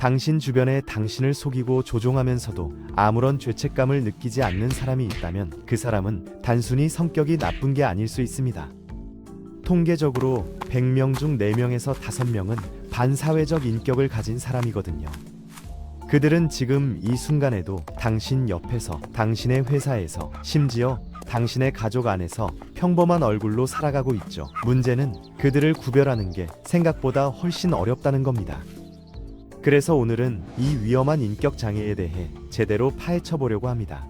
당신 주변에 당신을 속이고 조종하면서도 아무런 죄책감을 느끼지 않는 사람이 있다면 그 사람은 단순히 성격이 나쁜 게 아닐 수 있습니다. 통계적으로 100명 중 4명에서 5명은 반사회적 인격을 가진 사람이거든요. 그들은 지금 이 순간에도 당신 옆에서, 당신의 회사에서, 심지어 당신의 가족 안에서 평범한 얼굴로 살아가고 있죠. 문제는 그들을 구별하는 게 생각보다 훨씬 어렵다는 겁니다. 그래서 오늘은 이 위험한 인격 장애에 대해 제대로 파헤쳐 보려고 합니다.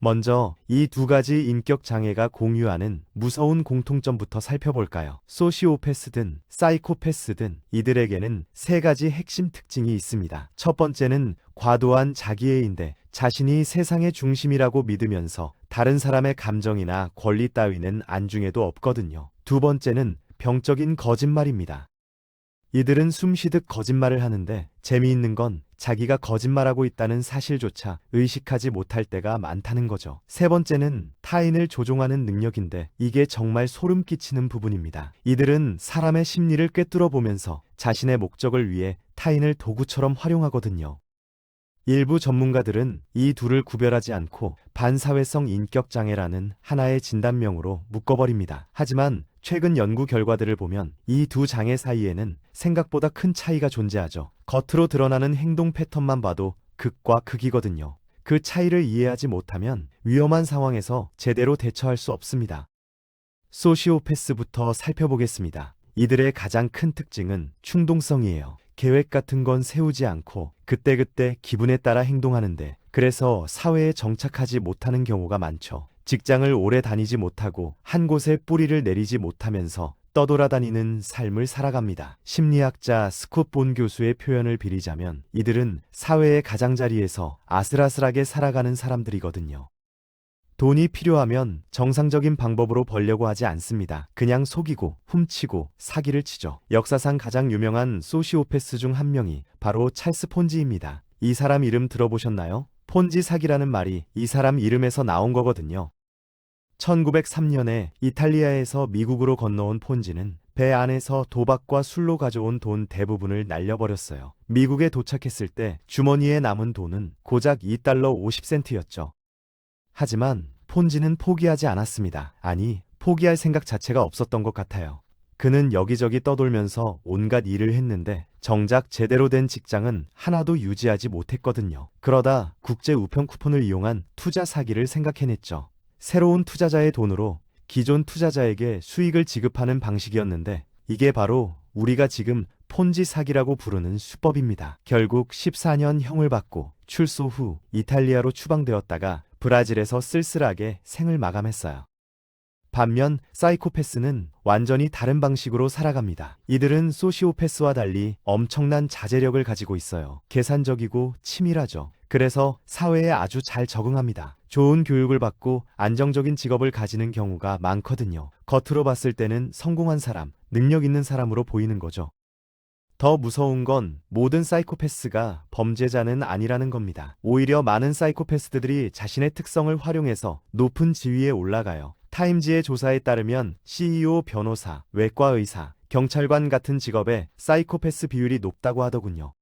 먼저 이 두 가지 인격 장애가 공유하는 무서운 공통점부터 살펴볼까요? 소시오패스든 사이코패스든 이들에게는 세 가지 핵심 특징이 있습니다. 첫 번째는 과도한 자기애인데 자신이 세상의 중심이라고 믿으면서 다른 사람의 감정이나 권리 따위는 안중에도 없거든요. 두 번째는 병적인 거짓말입니다. 이들은 숨쉬듯 거짓말을 하는데 재미있는 건 자기가 거짓말하고 있다는 사실조차 의식하지 못할 때가 많다는 거죠. 세 번째는 타인을 조종하는 능력인데 이게 정말 소름 끼치는 부분입니다. 이들은 사람의 심리를 꿰뚫어 보면서 자신의 목적을 위해 타인을 도구처럼 활용하거든요. 일부 전문가들은 이 둘을 구별하지 않고 반사회성 인격장애라는 하나의 진단명으로 묶어버립니다. 하지만 최근 연구 결과들을 보면 이 두 장애 사이에는 생각보다 큰 차이가 존재하죠. 겉으로 드러나는 행동 패턴만 봐도 극과 극이거든요. 그 차이를 이해하지 못하면 위험한 상황에서 제대로 대처할 수 없습니다. 소시오패스부터 살펴보겠습니다. 이들의 가장 큰 특징은 충동성이에요. 계획 같은 건 세우지 않고 그때그때 기분에 따라 행동하는데 그래서 사회에 정착하지 못하는 경우가 많죠. 직장을 오래 다니지 못하고 한 곳에 뿌리를 내리지 못하면서 떠돌아다니는 삶을 살아갑니다. 심리학자 스콧 본 교수의 표현을 빌리자면 이들은 사회의 가장자리에서 아슬아슬하게 살아가는 사람들이거든요. 돈이 필요하면 정상적인 방법으로 벌려고 하지 않습니다. 그냥 속이고 훔치고 사기를 치죠. 역사상 가장 유명한 소시오패스 중 한 명이 바로 찰스 폰지입니다. 이 사람 이름 들어보셨나요? 폰지 사기라는 말이 이 사람 이름에서 나온 거거든요. 1903년에 이탈리아에서 미국으로 건너온 폰지는 배 안에서 도박과 술로 가져온 돈 대부분을 날려버렸어요. 미국에 도착했을 때 주머니에 남은 돈은 고작 2달러 50센트였죠. 하지만 폰지는 포기하지 않았습니다. 아니, 포기할 생각 자체가 없었던 것 같아요. 그는 여기저기 떠돌면서 온갖 일을 했는데 정작 제대로 된 직장은 하나도 유지하지 못했거든요. 그러다 국제 우편 쿠폰을 이용한 투자 사기를 생각해냈죠. 새로운 투자자의 돈으로 기존 투자자에게 수익을 지급하는 방식이었는데 이게 바로 우리가 지금 폰지 사기라고 부르는 수법입니다. 결국 14년 형을 받고 출소 후 이탈리아로 추방되었다가 브라질에서 쓸쓸하게 생을 마감했어요. 반면 사이코패스는 완전히 다른 방식으로 살아갑니다. 이들은 소시오패스와 달리 엄청난 자제력을 가지고 있어요. 계산적이고 치밀하죠. 그래서 사회에 아주 잘 적응합니다. 좋은 교육을 받고 안정적인 직업을 가지는 경우가 많거든요. 겉으로 봤을 때는 성공한 사람, 능력 있는 사람으로 보이는 거죠. 더 무서운 건 모든 사이코패스가 범죄자는 아니라는 겁니다. 오히려 많은 사이코패스들이 자신의 특성을 활용해서 높은 지위에 올라가요. 타임지의 조사에 따르면 CEO, 변호사, 외과 의사, 경찰관 같은 직업에 사이코패스 비율이 높다고 하더군요.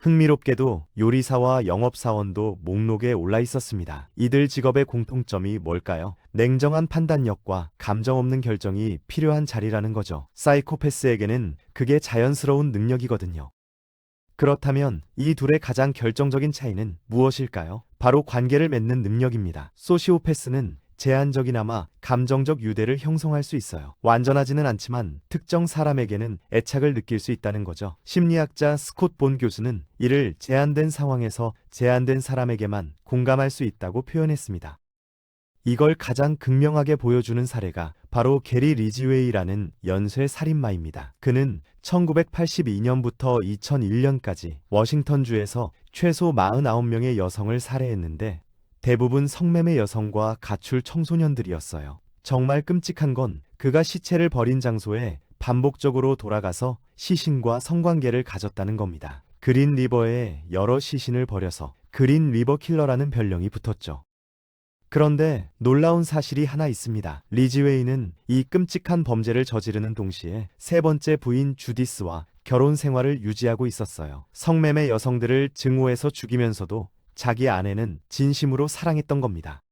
흥미롭게도 요리사와 영업사원도 목록에 올라 있었습니다. 이들 직업의 공통점이 뭘까요? 냉정한 판단력과 감정 없는 결정이 필요한 자리라는 거죠. 사이코패스에게는 그게 자연스러운 능력이거든요. 그렇다면 이 둘의 가장 결정적인 차이는 무엇일까요? 바로 관계를 맺는 능력입니다. 소시오패스는 제한적이나마 감정적 유대를 형성할 수 있어요. 완전하지는 않지만 특정 사람에게는 애착을 느낄 수 있다는 거죠. 심리학자 스콧 본 교수는 이를 제한된 상황에서 제한된 사람에게만 공감할 수 있다고 표현했습니다. 이걸 가장 극명하게 보여주는 사례가 바로 게리 리지웨이라는 연쇄 살인마입니다. 그는 1982년부터 2001년까지 워싱턴주에서 최소 49명의 여성을 살해했는데 대부분 성매매 여성과 가출 청소년들이었어요. 정말 끔찍한 건 그가 시체를 버린 장소에 반복적으로 돌아가서 시신과 성관계를 가졌다는 겁니다. 그린 리버에 여러 시신을 버려서 그린 리버 킬러라는 별명이 붙었죠. 그런데 놀라운 사실이 하나 있습니다. 리지웨이는 이 끔찍한 범죄를 저지르는 동시에 세 번째 부인 주디스와 결혼 생활을 유지하고 있었어요. 성매매 여성들을 증오해서 죽이면서도 자기 아내는 진심으로 사랑했던 겁니다.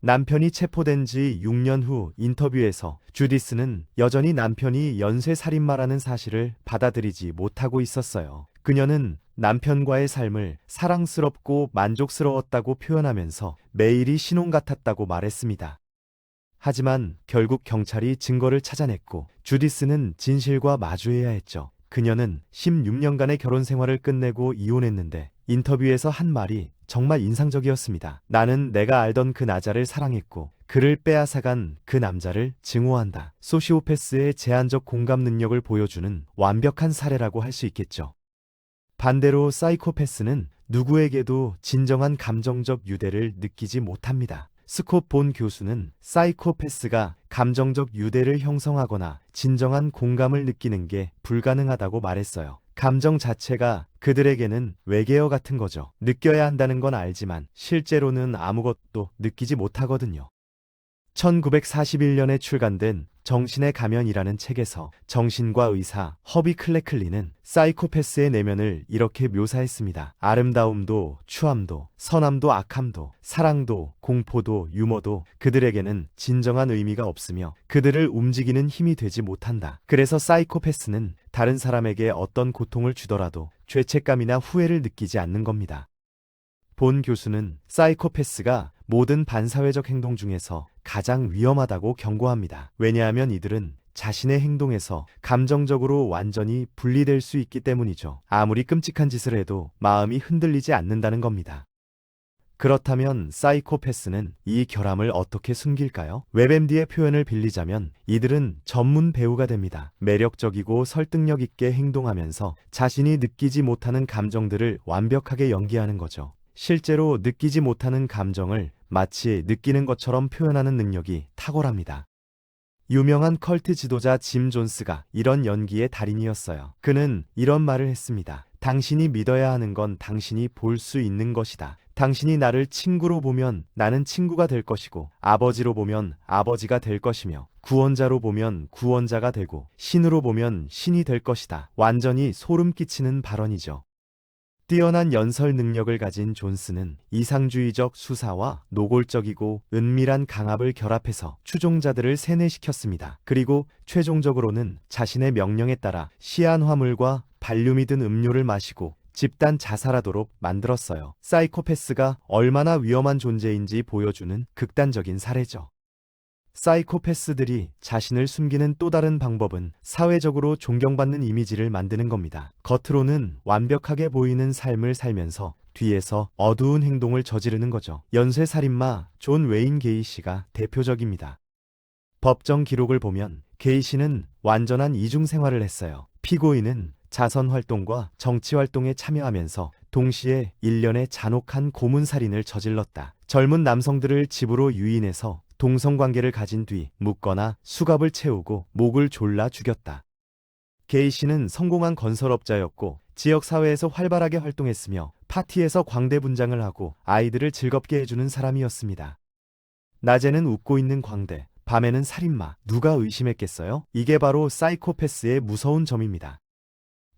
남편이 체포된 지 6년 후 인터뷰에서 주디스는 여전히 남편이 연쇄살인마라는 사실을 받아들이지 못하고 있었어요. 그녀는 남편과의 삶을 사랑스럽고 만족스러웠다고 표현하면서 매일이 신혼 같았다고 말했습니다. 하지만 결국 경찰이 증거를 찾아냈고 주디스는 진실과 마주해야 했죠. 그녀는 16년간의 결혼 생활을 끝내고 이혼했는데 인터뷰에서 한 말이 정말 인상적이었습니다. 나는 내가 알던 그 나자를 사랑했고 그를 빼앗아간 그 남자를 증오한다. 소시오패스의 제한적 공감 능력을 보여주는 완벽한 사례라고 할 수 있겠죠. 반대로 사이코패스는 누구에게도 진정한 감정적 유대를 느끼지 못합니다. 스콧 본 교수는 사이코패스가 감정적 유대를 형성하거나 진정한 공감을 느끼는 게 불가능하다고 말했어요. 감정 자체가 그들에게는 외계어 같은 거죠. 느껴야 한다는 건 알지만 실제로는 아무것도 느끼지 못하거든요. 1941년에 출간된 정신의 가면이라는 책에서 정신과 의사 허비 클레클리는 사이코패스의 내면을 이렇게 묘사했습니다. 아름다움도 추함도 선함도 악함도 사랑도 공포도 유머도 그들에게는 진정한 의미가 없으며 그들을 움직이는 힘이 되지 못한다. 그래서 사이코패스는 다른 사람에게 어떤 고통을 주더라도 죄책감이나 후회를 느끼지 않는 겁니다. 본 교수는 사이코패스가 모든 반사회적 행동 중에서 가장 위험하다고 경고합니다. 왜냐하면 이들은 자신의 행동에서 감정적으로 완전히 분리될 수 있기 때문이죠. 아무리 끔찍한 짓을 해도 마음이 흔들리지 않는다는 겁니다. 그렇다면 사이코패스는 이 결함을 어떻게 숨길까요? 웹엠디의 표현을 빌리자면 이들은 전문 배우가 됩니다. 매력적이고 설득력 있게 행동하면서 자신이 느끼지 못하는 감정들을 완벽하게 연기하는 거죠. 실제로 느끼지 못하는 감정을 마치 느끼는 것처럼 표현하는 능력이 탁월합니다. 유명한 컬트 지도자 짐 존스가 이런 연기의 달인이었어요. 그는 이런 말을 했습니다. 당신이 믿어야 하는 건 당신이 볼 수 있는 것이다. 당신이 나를 친구로 보면 나는 친구가 될 것이고, 아버지로 보면 아버지가 될 것이며, 구원자로 보면 구원자가 되고, 신으로 보면 신이 될 것이다. 완전히 소름 끼치는 발언이죠. 뛰어난 연설 능력을 가진 존스는 이상주의적 수사와 노골적이고 은밀한 강압을 결합해서 추종자들을 세뇌시켰습니다. 그리고 최종적으로는 자신의 명령에 따라 시안 화물과 발륨이 든 음료를 마시고 집단 자살하도록 만들었어요. 사이코패스가 얼마나 위험한 존재인지 보여주는 극단적인 사례죠. 사이코패스들이 자신을 숨기는 또 다른 방법은 사회적으로 존경받는 이미지를 만드는 겁니다. 겉으로는 완벽하게 보이는 삶을 살면서 뒤에서 어두운 행동을 저지르는 거죠. 연쇄살인마 존 웨인 게이 씨가 대표적입니다. 법정 기록을 보면 게이 씨는 완전한 이중 생활을 했어요. 피고인은 자선 활동과 정치 활동에 참여하면서 동시에 일련의 잔혹한 고문살인을 저질렀다. 젊은 남성들을 집으로 유인해서 동성관계를 가진 뒤 묻거나 수갑을 채우고 목을 졸라 죽였다. 게이 씨는 성공한 건설업자였고 지역 사회에서 활발하게 활동했으며 파티에서 광대 분장을 하고 아이들을 즐겁게 해주는 사람이었습니다. 낮에는 웃고 있는 광대, 밤에는 살인마. 누가 의심했겠어요? 이게 바로 사이코패스의 무서운 점입니다.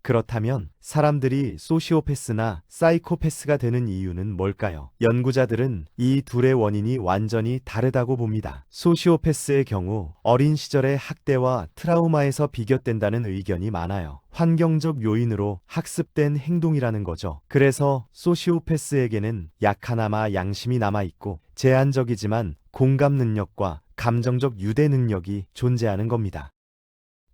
그렇다면 사람들이 소시오패스나 사이코패스가 되는 이유는 뭘까요? 연구자들은 이 둘의 원인이 완전히 다르다고 봅니다. 소시오패스의 경우 어린 시절의 학대와 트라우마에서 비교된다는 의견이 많아요. 환경적 요인으로 학습된 행동이라는 거죠. 그래서 소시오패스에게는 약하나마 양심이 남아있고 제한적이지만 공감 능력과 감정적 유대 능력이 존재하는 겁니다.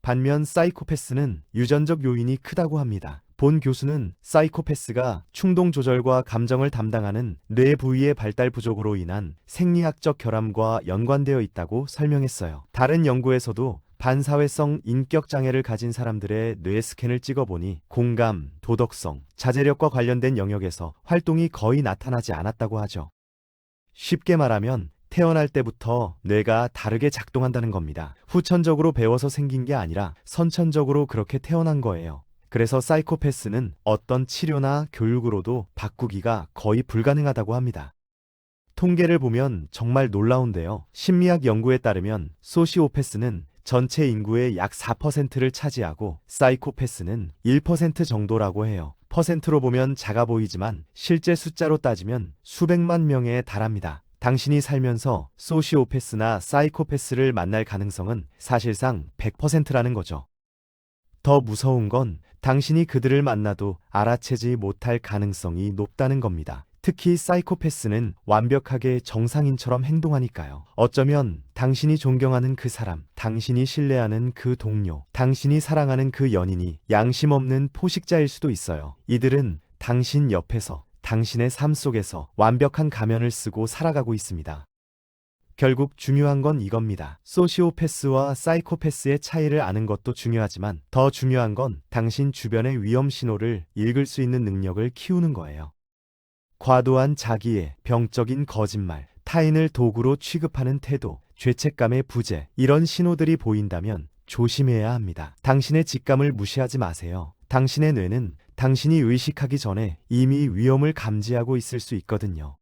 반면 사이코패스는 유전적 요인이 크다고 합니다. 본 교수는 사이코패스가 충동 조절과 감정을 담당하는 뇌 부위의 발달 부족으로 인한 생리학적 결함과 연관되어 있다고 설명했어요. 다른 연구에서도 반사회성 인격 장애를 가진 사람들의 뇌 스캔을 찍어보니 공감, 도덕성, 자제력과 관련된 영역에서 활동이 거의 나타나지 않았다고 하죠. 쉽게 말하면 태어날 때부터 뇌가 다르게 작동한다는 겁니다. 후천적으로 배워서 생긴 게 아니라 선천적으로 그렇게 태어난 거예요. 그래서 사이코패스는 어떤 치료나 교육으로도 바꾸기가 거의 불가능하다고 합니다. 통계를 보면 정말 놀라운데요. 심리학 연구에 따르면 소시오패스는 전체 인구의 약 4%를 차지하고 사이코패스는 1% 정도라고 해요. 퍼센트로 보면 작아 보이지만 실제 숫자로 따지면 수백만 명에 달합니다. 당신이 살면서 소시오패스나 사이코패스를 만날 가능성은 사실상 100%라는 거죠. 더 무서운 건 당신이 그들을 만나도 알아채지 못할 가능성이 높다는 겁니다. 특히 사이코패스는 완벽하게 정상인처럼 행동하니까요. 어쩌면 당신이 존경하는 그 사람, 당신이 신뢰하는 그 동료, 당신이 사랑하는 그 연인이 양심 없는 포식자일 수도 있어요. 이들은 당신 옆에서, 당신의 삶 속에서 완벽한 가면을 쓰고 살아가고 있습니다. 결국 중요한 건 이겁니다. 소시오패스와 사이코패스의 차이를 아는 것도 중요하지만 더 중요한 건 당신 주변의 위험 신호를 읽을 수 있는 능력을 키우는 거예요. 과도한 자기애, 병적인 거짓말, 타인을 도구로 취급하는 태도, 죄책감의 부재, 이런 신호들이 보인다면 조심해야 합니다. 당신의 직감을 무시하지 마세요. 당신의 뇌는 당신이 의식하기 전에 이미 위험을 감지하고 있을 수 있거든요.